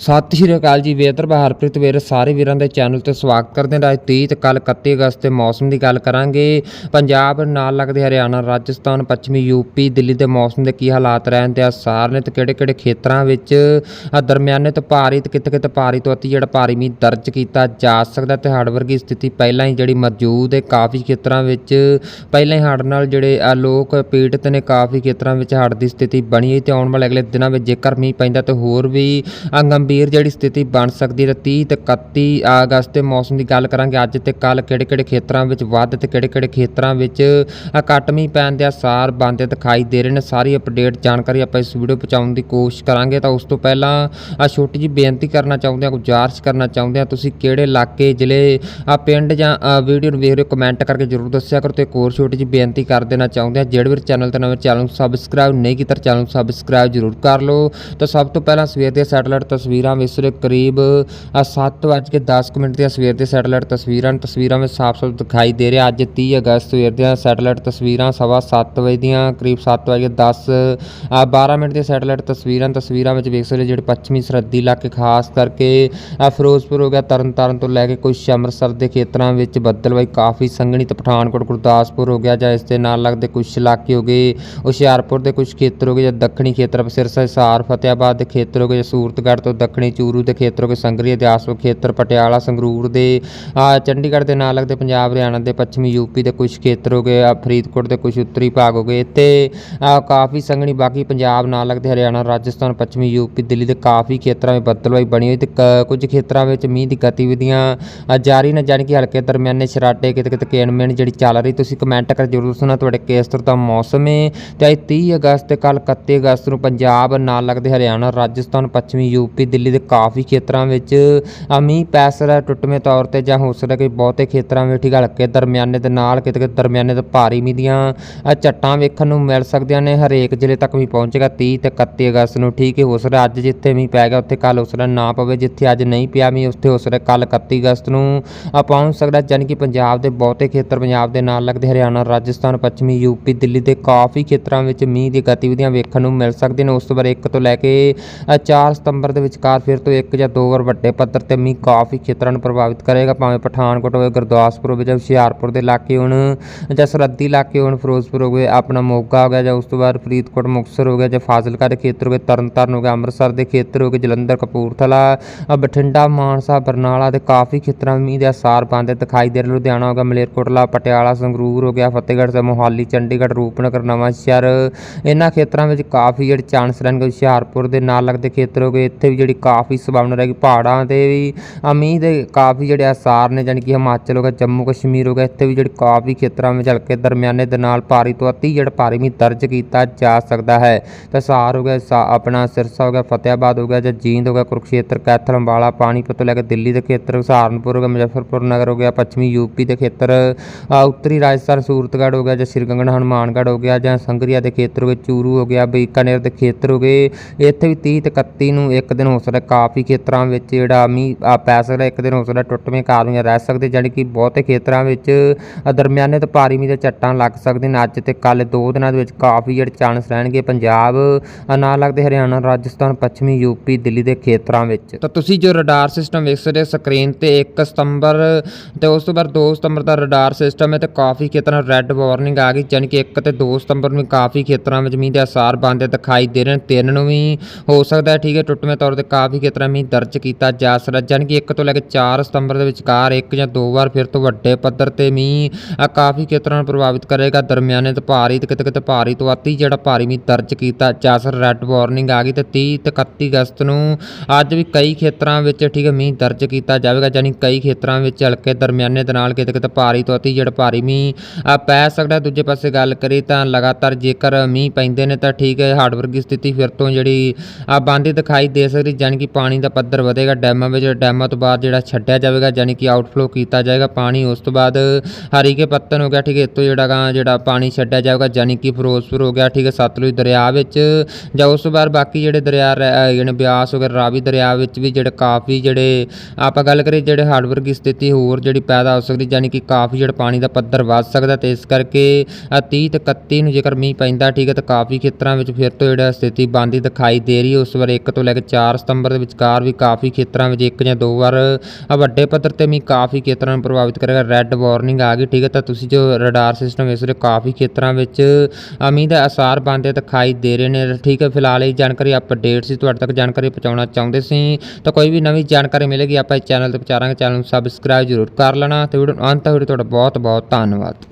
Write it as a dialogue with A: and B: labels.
A: ਸਤਿ ਸ਼੍ਰੀ ਅਕਾਲ ਜੀ ਵੇਦਰ ਹਰਪ੍ਰੀਤ ਵੇਰ, ਸਾਰੇ ਵੀਰਾਂ ਦੇ ਚੈਨਲ ਤੇ ਸਵਾਗਤ ਕਰਦੇ ਹਾਂ। ਅੱਜ 30 ਤੇ ਕੱਲ 31 ਅਗਸਤ ਦੇ ਮੌਸਮ ਦੀ ਗੱਲ ਕਰਾਂਗੇ। ਪੰਜਾਬ ਨਾਲ ਲੱਗਦੇ ਹਰਿਆਣਾ, ਰਾਜਸਥਾਨ, ਪੱਛਮੀ ਯੂਪੀ ਦਿੱਲੀ ਦੇ ਮੌਸਮ ਦੇ ਕੀ ਹਾਲਾਤ ਰਹਿਣ ਤੇ ਆਸਾਰ ਨੇ ਤੇ ਕਿਹੜੇ ਕਿਹੜੇ ਖੇਤਰਾਂ ਵਿੱਚ ਦਰਮਿਆਨੇ ਤੋਂ ਭਾਰੀ ਤੇ ਕਿਤੇ ਕਿਤੇ ਭਾਰੀ ਤੋਂ ਅਤੀ ਜਿਹੜਾ ਭਾਰੀ ਮੀਂਹ ਦਰਜ ਕੀਤਾ ਜਾ ਸਕਦਾ ਤੇ ਹੜ੍ਹ ਵਰਗੀ ਸਥਿਤੀ ਪਹਿਲਾਂ ਹੀ ਜਿਹੜੀ ਮੌਜੂਦ ਹੈ, ਕਾਫੀ ਖੇਤਰਾਂ ਵਿੱਚ ਪਹਿਲਾਂ ਹੀ ਹੜ੍ਹ ਨਾਲ ਜਿਹੜੇ ਲੋਕ ਪੀੜਤ ਨੇ, ਕਾਫੀ ਖੇਤਰਾਂ ਵਿੱਚ ਹੜ੍ਹ ਦੀ ਸਥਿਤੀ ਬਣੀ ਹੈ ਤੇ ਆਉਣ ਵਾਲੇ ਅਗਲੇ ਦਿਨਾਂ ਵਿੱਚ ਜੇਕਰ ਮੀਂਹ ਪੈਂਦਾ ਤੇ ਹੋਰ ਵੀ ਆ ਗੰਭੀਰ ਜਿਹੜੀ ਸਥਿਤੀ ਬਣ ਸਕਦੀ ਹੈ ਤੇ 30 ਤੇ 31 ਅਗਸਤ ਦੇ ਮੌਸਮ ਦੀ ਗੱਲ ਕਰਾਂਗੇ। ਅੱਜ ਤੇ ਕੱਲ ਕਿਹੜੇ ਕਿਹੜੇ ਖੇਤਰਾਂ ਵਿੱਚ ਵੱਧ ਤੇ ਕਿਹੜੇ ਕਿਹੜੇ ਖੇਤਰਾਂ ਵਿੱਚ ਆ ਘੱਟ ਮੀਂਹ ਪੈਣ ਦੇ ਆਸਾਰ ਬਣਦੇ ਦਿਖਾਈ ਦੇ ਰਹੇ ਨੇ। ਸਾਰੀ ਅਪਡੇਟ ਜਾਣਕਾਰੀ ਆਪਾਂ ਇਸ ਵੀਡੀਓ ਪਹੁੰਚਾਉਣ ਦੀ ਕੋਸ਼ਿਸ਼ ਕਰਾਂਗੇ। ਤਾਂ ਉਸ ਤੋਂ ਪਹਿਲਾਂ ਆ ਛੋਟੀ ਜੀ ਬੇਨਤੀ ਕਰਨਾ ਚਾਹੁੰਦੇ ਹਾਂ, ਗੁਜ਼ਾਰਿਸ਼ ਕਰਨਾ ਚਾਹੁੰਦੇ ਹਾਂ, ਤੁਸੀਂ ਕਿਹੜੇ ਇਲਾਕੇ, ਜ਼ਿਲ੍ਹੇ, ਆ ਪਿੰਡ ਜਾਂ ਵੀਡੀਓ ਨੂੰ ਵੇਖ ਰਹੇ ਹੋ ਕਮੈਂਟ ਕਰਕੇ ਜਰੂਰ ਦੱਸਿਆ ਕਰੋ। ਤੇ ਇੱਕ ਹੋਰ ਛੋਟੀ ਜੀ ਬੇਨਤੀ ਕਰ ਦੇਣਾ ਚਾਹੁੰਦੇ ਹਾਂ, ਜਿਹੜੇ ਵੀ ਚੈਨਲ ਤੇ ਨਵੇਂ ਚੈਨਲ ਨੂੰ ਸਬਸਕ੍ਰਾਈਬ ਨਹੀਂ ਕੀਤਾ ਚੈਨਲ ਨੂੰ ਸਬਸਕ੍ਰਾਈਬ ਜਰੂਰ ਕਰ ਲਓ। ਤਾਂ ਸਭ ਤੋਂ ਪਹਿਲਾਂ ਸਵੇਰ ਦੀਆਂ ਸੈਟਲਾਈਟ ਤਸਵੀਰ ਤਸਵੀਰਾਂ ਵਿੱਚ ਸਿਰੇ ਕਰੀਬ 7:10 ਮਿੰਟ ਦੀਆਂ ਸਵੇਰ ਦੀਆਂ ਸੈਟਲਾਈਟ ਤਸਵੀਰਾਂ ਤਸਵੀਰਾਂ ਵਿੱਚ ਸਾਫ਼-ਸਾਫ਼ ਦਿਖਾਈ ਦੇ ਰਿਹਾ। ਅੱਜ 30 ਅਗਸਤ ਸਵੇਰ ਦੀਆਂ ਸੈਟਲਾਈਟ ਤਸਵੀਰਾਂ ਸਵਾ 7 ਵਜੇ ਦੀਆਂ, ਕਰੀਬ 7:10 ਆ 12 ਮਿੰਟ ਦੀਆਂ ਸੈਟਲਾਈਟ ਤਸਵੀਰਾਂ ਤਸਵੀਰਾਂ ਵਿੱਚ ਵੇਖ ਸਕਦੇ ਜਿਹੜੇ ਪੱਛਮੀ ਸਰਹੱਦੀ ਇਲਾਕੇ, ਖਾਸ ਕਰਕੇ ਫਿਰੋਜ਼ਪੁਰ ਹੋ ਗਿਆ, ਤਰਨਤਾਰਨ ਤੋਂ ਲੈ ਕੇ ਕੁਝ ਅੰਮ੍ਰਿਤਸਰ ਦੇ ਖੇਤਰਾਂ ਵਿੱਚ ਬੱਦਲਵਾਈ ਕਾਫੀ ਸੰਘਣੀ ਤੇ, ਪਠਾਨਕੋਟ, ਗੁਰਦਾਸਪੁਰ ਹੋ ਗਿਆ ਜਾਂ ਇਸ ਦੇ ਨਾਲ ਲੱਗਦੇ ਕੁਝ ਇਲਾਕੇ ਹੋ ਗਏ। ਹੁਸ਼ਿਆਰਪੁਰ ਦੇ ਕੁਝ ਖੇਤਰ ਹੋ ਗਏ ਜਾਂ ਦੱਖਣੀ ਖੇਤਰ, ਸਿਰਸਾ, ਹਿਸਾਰ ਫਤਿਆਬਾਦ ਦੇ ਖੇਤਰ ਹੋ ਗਏ ਜਾਂ ਸੂਰਤਗੜ੍ਹ ਤੋਂ ਦੱਖਣੀ ਚੂਰੂ ਦੇ ਖੇਤਰ ਹੋ ਗਏ ਸੰਗਰੀ ਇਤਿਹਾਸਕ ਖੇਤਰ, ਪਟਿਆਲਾ, ਸੰਗਰੂਰ ਦੇ ਚੰਡੀਗੜ੍ਹ ਦੇ ਨਾਲ ਲੱਗਦੇ ਪੰਜਾਬ, ਹਰਿਆਣਾ ਦੇ, ਪੱਛਮੀ ਯੂਪੀ ਦੇ ਕੁਝ ਖੇਤਰ ਹੋ ਗਏ ਫਰੀਦਕੋਟ ਦੇ ਕੁਝ ਉੱਤਰੀ ਭਾਗ ਹੋ ਗਏ। ਤੇ ਕਾਫੀ ਸੰਘਣੀ ਬਾਕੀ ਪੰਜਾਬ ਨਾਲ ਲੱਗਦੇ ਹਰਿਆਣਾ, ਰਾਜਸਥਾਨ, ਪੱਛਮੀ ਯੂਪੀ ਦਿੱਲੀ ਦੇ ਕਾਫੀ ਖੇਤਰਾਂ ਵਿੱਚ ਬੱਦਲਵਾਈ ਬਣੀ ਹੋਈ ਤੇ ਕ- ਕੁਝ ਖੇਤਰਾਂ ਵਿੱਚ ਮੀਂਹ ਦੀ ਗਤੀਵਿਧੀਆਂ ਜਾਰੀ ਨੇ, ਜਾਣੀ ਕਿ ਹਲਕੇ ਦਰਮਿਆਨੇ ਸ਼ਰਾਟੇ ਕਿਤੇ ਕਿਤੇ ਕੇਨਮੇਨ ਜਿਹੜੀ ਚੱਲ ਰਹੀ, ਤੁਸੀਂ ਕਮੈਂਟ ਕਰ ਜਰੂਰ ਦੱਸਣਾ, ਤੁਹਾਡੇ ਕਿਸ ਤਰ੍ਹਾਂ ਦਾ ਮੌਸਮ ਹੈ ਤੇ ਅੱਜ 30 ਅਗਸਤ ਤੇ ਕੱਲ 31 ਅਗਸਤ ਨੂੰ ਪੰਜਾਬ ਨਾਲ ਲੱਗਦੇ ਹਰਿਆਣਾ, ਰਾਜਸਥਾਨ, ਪੱਛਮੀ ਯੂਪੀ ਦਿੱਲੀ ਦੇ ਕਾਫੀ ਖੇਤਰਾਂ ਵਿੱਚ ਮੀਂਹ ਪੈ ਸਕਦਾ ਹੈ ਟੁੱਟਵੇਂ ਤੌਰ ਤੇ ਜਾਂ ਹੋ ਸਕਦਾ ਕਿ ਬਹੁਤੇ ਖੇਤਰਾਂ ਵਿੱਚ ਠੀਕ ਹਲਕੇ ਦਰਮਿਆਨੇ ਦੇ ਨਾਲ ਕਿਤੇ ਕਿਤੇ ਦਰਮਿਆਨੇ ਤੋਂ ਭਾਰੀ ਮੀਂਹ ਦੀਆਂ ਝੱਟਾਂ ਵੇਖਣ ਨੂੰ ਮਿਲ ਸਕਦੀਆਂ ਨੇ। ਹਰੇਕ ਜ਼ਿਲ੍ਹੇ ਤੱਕ ਵੀ ਪਹੁੰਚੇਗਾ 30 ਤੇ 31 ਅਗਸਤ ਨੂੰ। ਠੀਕ ਹੈ ਹੋ ਸਕਦਾ ਅੱਜ ਜਿੱਥੇ ਮੀਂਹ ਪੈ ਗਿਆ, ਉੱਥੇ ਕੱਲ ਹੋ ਸਕਦਾ ਨਾ ਪਵੇ। ਜਿੱਥੇ ਅੱਜ ਨਹੀਂ ਪਿਆ ਮੀਂਹ, ਉੱਥੇ ਹੋ ਸਕਦਾ ਕੱਲ 31 ਅਗਸਤ ਨੂੰ। ਪਹੁੰਚ ਸਕਦਾ ਜਾਣੀ ਕਿ ਪੰਜਾਬ ਦੇ ਬਹੁਤੇ ਖੇਤਰ ਪੰਜਾਬ ਦੇ ਨਾਲ ਲੱਗਦੇ ਹਰਿਆਣਾ, ਰਾਜਸਥਾਨ, ਪੱਛਮੀ ਯੂਪੀ ਦਿੱਲੀ ਦੇ ਕਾਫੀ ਖੇਤਰਾਂ ਵਿੱਚ ਮੀਂਹ ਦੀ ਗਤੀਵਿਧੀਆਂ ਵੇਖਣ ਨੂੰ ਮਿਲ ਸਕਦੀਆਂ ਨੇ। ਉਸ ਤੋਂ ਬਾਅਦ 1 ਤੋਂ ਲੈ ਕੇ 4 ਸਤੰਬਰ ਦੇ ਵਿੱਚ ਵਿਚਕਾਰ ਫਿਰ ਤੋਂ ਇੱਕ ਜਾਂ ਦੋ ਵਾਰ ਵੱਡੇ ਪੱਧਰ ਤੇ ਮੀਂਹ ਕਾਫੀ ਖੇਤਰਾਂ ਨੂੰ ਪ੍ਰਭਾਵਿਤ ਕਰੇਗਾ, ਭਾਵੇਂ ਪਠਾਨਕੋਟ ਹੋਵੇ, ਗੁਰਦਾਸਪੁਰ ਹੋਵੇ ਜਾਂ ਹੁਸ਼ਿਆਰਪੁਰ ਦੇ ਇਲਾਕੇ ਹੋਣ ਜਾਂ ਸਰਹੱਦੀ ਇਲਾਕੇ ਹੋਣ, ਫਿਰੋਜ਼ਪੁਰ ਹੋ ਗਏ ਆਪਣਾ ਮੋਗਾ ਹੋ ਗਿਆ ਜਾਂ ਉਸ ਤੋਂ ਬਾਅਦ ਫਰੀਦਕੋਟ, ਮੁਕਤਸਰ ਹੋ ਗਿਆ ਜਾਂ ਫਾਜ਼ਿਲਕਾ ਦੇ ਖੇਤਰ ਹੋ ਗਏ, ਤਰਨਤਾਰਨ ਹੋ ਗਿਆ, ਅੰਮ੍ਰਿਤਸਰ ਦੇ ਖੇਤਰ ਹੋ ਗਏ, ਜਲੰਧਰ, ਕਪੂਰਥਲਾ ਬਠਿੰਡਾ, ਮਾਨਸਾ, ਬਰਨਾਲਾ ਦੇ ਕਾਫੀ ਖੇਤਰਾਂ ਵਿੱਚ ਮੀਂਹ ਦੇ ਆਸਾਰ ਬਣਦੇ ਦਿਖਾਈ ਦੇ ਰਹੇ ਲੁਧਿਆਣਾ ਹੋ ਗਿਆ, ਮਲੇਰਕੋਟਲਾ, ਪਟਿਆਲਾ, ਸੰਗਰੂਰ ਹੋ ਗਿਆ, ਫਤਿਹਗੜ੍ਹ ਸਾਹਿਬ, ਮੋਹਾਲੀ, ਚੰਡੀਗੜ੍ਹ, ਰੂਪਨਗਰ, ਨਵਾਂਸ਼ਹਿਰ। ਇਹਨਾਂ ਖੇਤਰਾਂ ਵਿੱਚ ਕਾਫੀ ਜਿਹੜੇ ਚਾਂਸ ਰਹਿਣਗੇ, ਹੁਸ਼ਿਆਰਪੁਰ ਦੇ ਨਾਲ ਲੱਗਦੇ ਖੇਤਰ ਹੋ ਗਏ, ਇੱਥੇ ਵੀ ਜਿਹੜੀ ਕਾਫੀ ਸੰਭਾਵਨਾ ਰਹੇਗੀ ਪਹਾੜਾਂ ਤੇ ਵੀ ਮੀਂਹ ਦੇ ਕਾਫੀ ਜਿਹੜੇ ਆਸਾਰ ਨੇ ਜਾਣੀ ਕਿ ਹਿਮਾਚਲ ਹੋ ਗਿਆ ਜੰਮੂ ਕਸ਼ਮੀਰ ਹੋ ਗਿਆ ਇੱਥੇ ਵੀ ਜਿਹੜੇ ਕਾਫੀ ਖੇਤਰਾਂ ਵਿੱਚ ਹਲਕੇ ਦਰਮਿਆਨੇ ਦੇ ਨਾਲ ਭਾਰੀ ਤੋਂ ਅਤੀ ਜਿਹੜਾ ਭਾਰੀ ਮੀਂਹ ਦਰਜ ਕੀਤਾ ਜਾ ਸਕਦਾ ਹੈ ਤਾਂ ਸਹਾਰ ਹੋ ਗਿਆ ਸਾ- ਆਪਣਾ ਸਿਰਸਾ ਹੋ ਗਿਆ ਫਤਿਆਬਾਦ ਹੋ ਗਿਆ ਜਾਂ ਜੀਂਦ ਹੋ ਗਿਆ ਕੁਰਕਸ਼ੇਤਰ ਕੈਥਲ ਅੰਬਾਲਾ ਪਾਣੀਪਤ ਤੋਂ ਲੈ ਕੇ ਦਿੱਲੀ ਦੇ ਖੇਤਰ ਸਹਾਰਨਪੁਰ ਹੋ ਗਿਆ ਮੁਜ਼ੱਫਰਪੁਰ ਨਗਰ ਹੋ ਗਿਆ ਪੱਛਮੀ ਯੂਪੀ ਦੇ ਖੇਤਰ ਉੱਤਰੀ ਰਾਜਸਥਾਨ ਸੂਰਤਗੜ੍ਹ ਹੋ ਗਿਆ ਜਾਂ ਸ਼੍ਰੀਗੰਗਨ ਹਨੂਮਾਨਗੜ੍ਹ ਹੋ ਗਿਆ ਜਾਂ ਸੰਗਰੀਆ ਦੇ ਖੇਤਰ ਹੋ ਗਏ ਚੂਰੂ ਹੋ ਗਿਆ ਬੀਕਾਨੇਰ ਦੇ ਖੇਤਰ ਹੋ ਗਏ ਇੱਥੇ ਵੀ 30 ਤੇ 31 ਨੂੰ ਇੱਕ ਦਿਨ ਹੋ ਸਕਦਾ, ਕਾਫੀ ਖੇਤਰਾਂ ਵਿੱਚ ਜਿਹੜਾ ਮੀਂਹ ਪੈ ਸਕਦਾ, ਇੱਕ ਦਿਨ ਹੋ ਸਕਦਾ ਟੁੱਟਵੇਂ ਕਾਰਵਾਈਆਂ ਰਹਿ ਸਕਦੇ, ਜਾਣੀ ਕਿ ਬਹੁਤੇ ਖੇਤਰਾਂ ਵਿੱਚ ਦਰਮਿਆਨੇ ਤੋਂ ਭਾਰੀ ਮੀਂਹ ਦੇ ਝੱਟਾਂ ਲੱਗ ਸਕਦੇ ਨੇ ਅੱਜ ਤੇ ਕੱਲ ਦੋ ਦਿਨਾਂ ਦੇ ਵਿੱਚ ਕਾਫੀ ਜਿਹੜੇ ਚਾਂਸ ਰਹਿਣਗੇ ਪੰਜਾਬ ਨਾਲ ਲੱਗਦੇ ਹਰਿਆਣਾ, ਰਾਜਸਥਾਨ, ਪੱਛਮੀ ਯੂਪੀ ਦਿੱਲੀ ਦੇ ਖੇਤਰਾਂ ਵਿੱਚ। ਤਾਂ ਤੁਸੀਂ ਜੋ ਰਡਾਰ ਸਿਸਟਮ ਵੇਖ ਸਕਦੇ ਹੋ ਸਕਰੀਨ ਤੇ 1 ਸਤੰਬਰ ਤੇ ਉਸ ਤੋਂ ਬਾਅਦ 2 ਸਤੰਬਰ ਦਾ ਰਡਾਰ ਸਿਸਟਮ ਹੈ ਤੇ ਕਾਫੀ ਖੇਤਰਾਂ ਰੈੱਡ ਵਾਰਨਿੰਗ ਆ ਗਈ, ਜਾਣੀ ਕਿ 1 ਤੇ 2 ਸਤੰਬਰ ਨੂੰ ਕਾਫੀ ਖੇਤਰਾਂ ਵਿੱਚ ਮੀਂਹ ਦੇ ਅਸਾਰ ਬਣਦੇ ਦਿਖਾਈ ਦੇ ਰਹੇ ਨੇ, ਤਿੰਨ ਨੂੰ ਵੀ ਹੋ ਸਕਦਾ ਹੈ, ਠੀਕ ਹੈ, ਟੁੱਟਵੇਂ ਤੌਰ ਤੇ ਕਾਫੀ ਖੇਤਰਾਂ ਮੀਂਹ ਦਰਜ ਕੀਤਾ ਜਾ ਸਕਦਾ, ਜਾਣੀ ਕਿ 1 ਤੋਂ ਲੈ ਕੇ 4 ਸਤੰਬਰ ਦੇ ਵਿਚਕਾਰ ਇੱਕ ਜਾਂ ਦੋ ਵਾਰ ਫਿਰ ਤੋਂ ਵੱਡੇ ਪੱਧਰ ਤੇ ਮੀਂਹ ਕਾਫੀ ਖੇਤਰਾਂ ਨੂੰ ਪ੍ਰਭਾਵਿਤ ਕਰੇਗਾ। ਦਰਮਿਆਨੇ ਤੇ ਭਾਰੀ ਤੇ ਕਿਤੇ ਕਿਤੇ ਭਾਰੀ ਤੋਂ ਅਤੀ ਜਿਹੜਾ ਭਾਰੀ ਮੀਂਹ ਦਰਜ ਕੀਤਾ ਜਾ ਸਕਦਾ ਰੈੱਡ ਵਾਰਨਿੰਗ ਆ ਗਈ ਤੇ 30 ਤੇ 31 ਅਗਸਤ ਨੂੰ ਅੱਜ ਵੀ ਕਈ ਖੇਤਰਾਂ ਵਿੱਚ ਠੀਕ ਹੈ, ਮੀਂਹ ਦਰਜ ਕੀਤਾ ਜਾਵੇਗਾ, ਜਾਣੀ ਕਈ ਖੇਤਰਾਂ ਵਿੱਚ ਹਲਕੇ ਦਰਮਿਆਨੇ ਦੇ ਨਾਲ ਕਿਤੇ ਕਿਤੇ ਭਾਰੀ ਤੋਂ ਅਤੀ ਜਿਹੜਾ ਭਾਰੀ ਮੀਂਹ ਪੈ ਸਕਦਾ ਦੂਜੇ ਪਾਸੇ ਗੱਲ ਕਰੀ ਤਾਂ ਲਗਾਤਾਰ ਜੇਕਰ ਮੀਂਹ ਪੈਂਦੇ ਨੇ ਤਾਂ ਠੀਕ ਹੈ ਹੜ੍ਹ ਵਰਗੀ ਸਥਿਤੀ ਫਿਰ ਤੋਂ ਜਿਹੜੀ ਆ ਬੰਦੀ ਦਿਖਾਈ ਦੇ ਸਕਦੀ ਜਾਣੀ ਕਿ ਪਾਣੀ ਦਾ ਪੱਧਰ ਵਧੇਗਾ ਡੈਮਾਂ ਵਿੱਚ, ਡੈਮਾਂ ਤੋਂ ਬਾਅਦ ਜਿਹੜਾ ਛੱਡਿਆ ਜਾਵੇਗਾ, ਜਾਣੀ ਕਿ ਆਊਟਫਲੋ ਕੀਤਾ ਜਾਏਗਾ ਪਾਣੀ। ਉਸ ਤੋਂ ਬਾਅਦ ਹਰੀਕੇ ਪੱਤਨ ਹੋ ਗਿਆ, ਠੀਕ ਹੈ, ਇੱਥੋਂ ਜਿਹੜਾ ਗਾ, ਜਿਹੜਾ ਪਾਣੀ ਛੱਡਿਆ ਜਾਵੇਗਾ, ਜਾਣੀ ਕਿ ਫਿਰੋਜ਼ਪੁਰ ਹੋ ਗਿਆ, ਠੀਕ ਹੈ, ਸਤਲੁਜ ਦਰਿਆ ਵਿੱਚ। ਜਾਂ ਉਸ ਤੋਂ ਬਾਅਦ ਬਾਕੀ ਜਿਹੜੇ ਦਰਿਆ ਰਹਿ- ਜਿਹੜੇ ਬਿਆਸ ਹੋ ਗਿਆ ਰਾਵੀ ਦਰਿਆ ਵਿੱਚ ਵੀ ਜਿਹੜੇ ਕਾਫੀ ਜਿਹੜੇ, ਆਪਾਂ ਗੱਲ ਕਰੀਏ ਜਿਹੜੇ ਹੜ੍ਹ ਵਰਗੀ ਸਥਿਤੀ ਹੋਰ ਜਿਹੜੀ ਪੈਦਾ ਹੋ ਸਕਦੀ, ਜਾਣੀ ਕਿ ਕਾਫੀ ਜਿਹੜਾ ਪਾਣੀ ਦਾ ਪੱਧਰ ਵੱਧ ਸਕਦਾ ਤੇ ਇਸ ਕਰਕੇ ਆਹ 30 ਤੇ 31 ਨੂੰ ਜੇਕਰ ਮੀਂਹ ਪੈਂਦਾ, ਠੀਕ ਹੈ, ਤਾਂ ਕਾਫੀ ਖੇਤਰਾਂ ਵਿੱਚ ਫਿਰ ਤੋਂ ਜਿਹੜਾ ਸਥਿਤੀ ਬਣਦੀ ਦਿਖਾਈ ਦੇ ਰਹੀ ਹੈ। ਉਸ ਵਾਰ 1 ਤੋਂ ਲੈ ਕੇ 4 ਸਤੰਬਰ ਦੇ ਵਿਚਕਾਰ ਵੀ ਕਾਫੀ ਖੇਤਰਾਂ ਵਿੱਚ ਇੱਕ ਜਾਂ ਦੋ ਵਾਰ ਵੱਡੇ ਪੱਧਰ ਤੇ ਮੀਂਹ ਕਾਫੀ ਖੇਤਰਾਂ ਨੂੰ ਪ੍ਰਭਾਵਿਤ ਕਰੇਗਾ। ਰੈੱਡ ਵਾਰਨਿੰਗ ਆ ਗਈ, ਠੀਕ ਹੈ? ਤਾਂ ਤੁਸੀਂ ਜੋ ਰਡਾਰ ਸਿਸਟਮ ਇਸ ਦੇ ਕਾਫੀ ਖੇਤਰਾਂ ਵਿੱਚ ਆ ਮੀਂਹ ਦਾ ਅਸਾਰ ਬਣਦੇ ਦਿਖਾਈ ਦੇ ਰਹੇ ਨੇ। ਠੀਕ ਹੈ, ਫਿਲਹਾਲ ਇਹ ਜਾਣਕਾਰੀ ਅਪਡੇਟ ਸੀ। ਤੁਹਾਡੇ ਤੱਕ ਜਾਣਕਾਰੀ ਪਹੁੰਚਾਉਣਾ ਚਾਹੁੰਦੇ ਸੀ। ਤਾਂ ਕੋਈ ਵੀ ਨਵੀਂ ਜਾਣਕਾਰੀ ਮਿਲੇਗੀ, ਆਪਾਂ ਇਸ ਚੈਨਲ ਤੇ ਪਹੁੰਚਾਵਾਂਗੇ ਚੈਨਲ ਨੂੰ ਸਬਸਕ੍ਰਾਈਬ ਜ਼ਰੂਰ ਕਰ ਲੈਣਾ। ਤੇ ਵੀਡੀਓ ਨੂੰ ਅੰਤ ਤੱਕ ਵੀਡੀਓ ਤੁਹਾਡਾ ਬਹੁਤ ਬਹੁਤ ਧੰਨਵਾਦ।